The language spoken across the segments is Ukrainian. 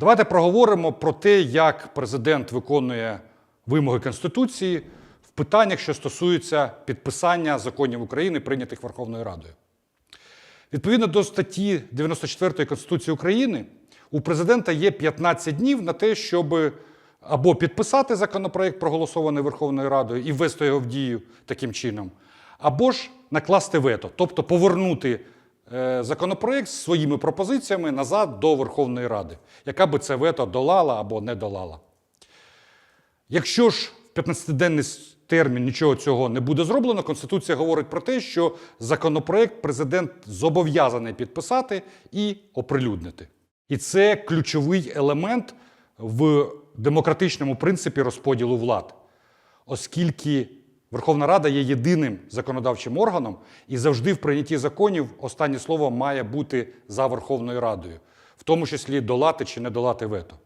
Давайте проговоримо про те, як президент виконує вимоги Конституції в питаннях, що стосуються підписання законів України, прийнятих Верховною Радою. Відповідно до статті 94 Конституції України, у президента є 15 днів на те, щоб або підписати законопроект, проголосований Верховною Радою, і ввести його в дію таким чином, або ж накласти вето, тобто повернути законопроект з своїми пропозиціями назад до Верховної Ради, яка би це вето долала або не долала. Якщо ж в 15-денний термін нічого цього не буде зроблено, Конституція говорить про те, що законопроект президент зобов'язаний підписати і оприлюднити. І це ключовий елемент в демократичному принципі розподілу влад, оскільки Верховна Рада є єдиним законодавчим органом, і завжди в прийнятті законів останнє слово має бути за Верховною Радою, в тому числі долати чи не долати вето.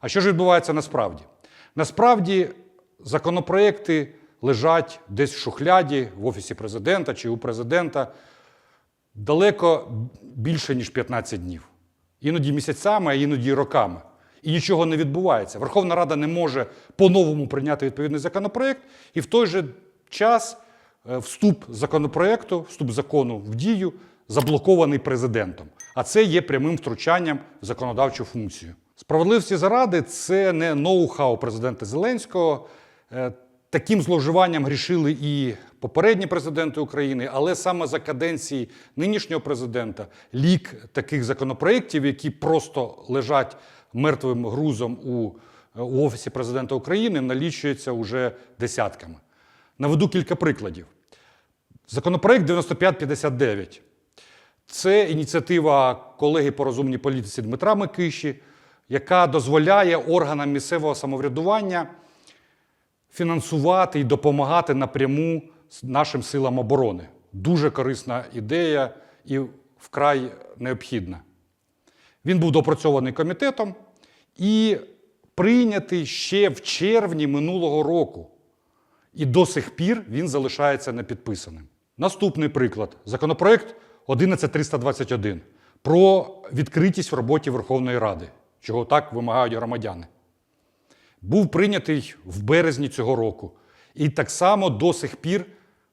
А що ж відбувається насправді? Насправді законопроекти лежать десь в шухляді в офісі президента чи у президента далеко більше, ніж 15 днів. Іноді місяцями, а іноді роками. І нічого не відбувається. Верховна Рада не може по-новому прийняти відповідний законопроект, і в той же час е, вступ законопроекту, вступ закону в дію заблокований президентом. А це є прямим втручанням в законодавчу функцію. Справедливості заради це не ноу-хау президента Зеленського. Таким зловживанням грішили і попередні президенти України, але саме за каденції нинішнього президента лік таких законопроєктів, які просто лежать мертвим грузом у, у Офісі президента України, налічується уже десятками. Наведу кілька прикладів. Законопроект 9559 це ініціатива колеги по розумній політиці Дмитра Микиші, яка дозволяє органам місцевого самоврядування фінансувати і допомагати напряму нашим силам оборони. Дуже корисна ідея і вкрай необхідна. Він був допрацьований комітетом і прийнятий ще в червні минулого року. І до сих пір він залишається непідписаним. Наступний приклад: законопроект 11321 про відкритість в роботі Верховної Ради, чого так вимагають громадяни. Був прийнятий в березні цього року. І так само до сих пір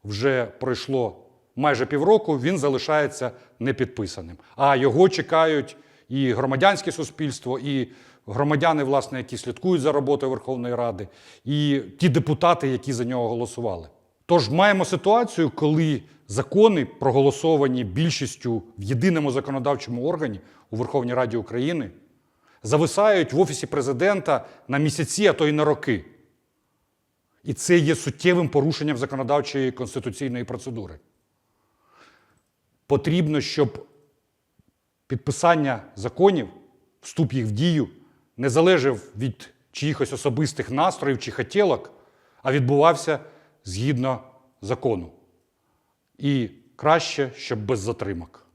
вже пройшло майже півроку, він залишається непідписаним. А його чекають і громадянське суспільство, і громадяни, власне, які слідкують за роботою Верховної Ради, і ті депутати, які за нього голосували. Тож маємо ситуацію, коли закони, проголосовані більшістю в єдиному законодавчому органі у Верховній Раді України, зависають в Офісі президента на місяці, а то й на роки. І це є суттєвим порушенням законодавчої конституційної процедури. Потрібно, щоб підписання законів, вступ їх в дію, не залежав від чиїхось особистих настроїв чи хотілок, а відбувався згідно закону. І краще, щоб без затримок.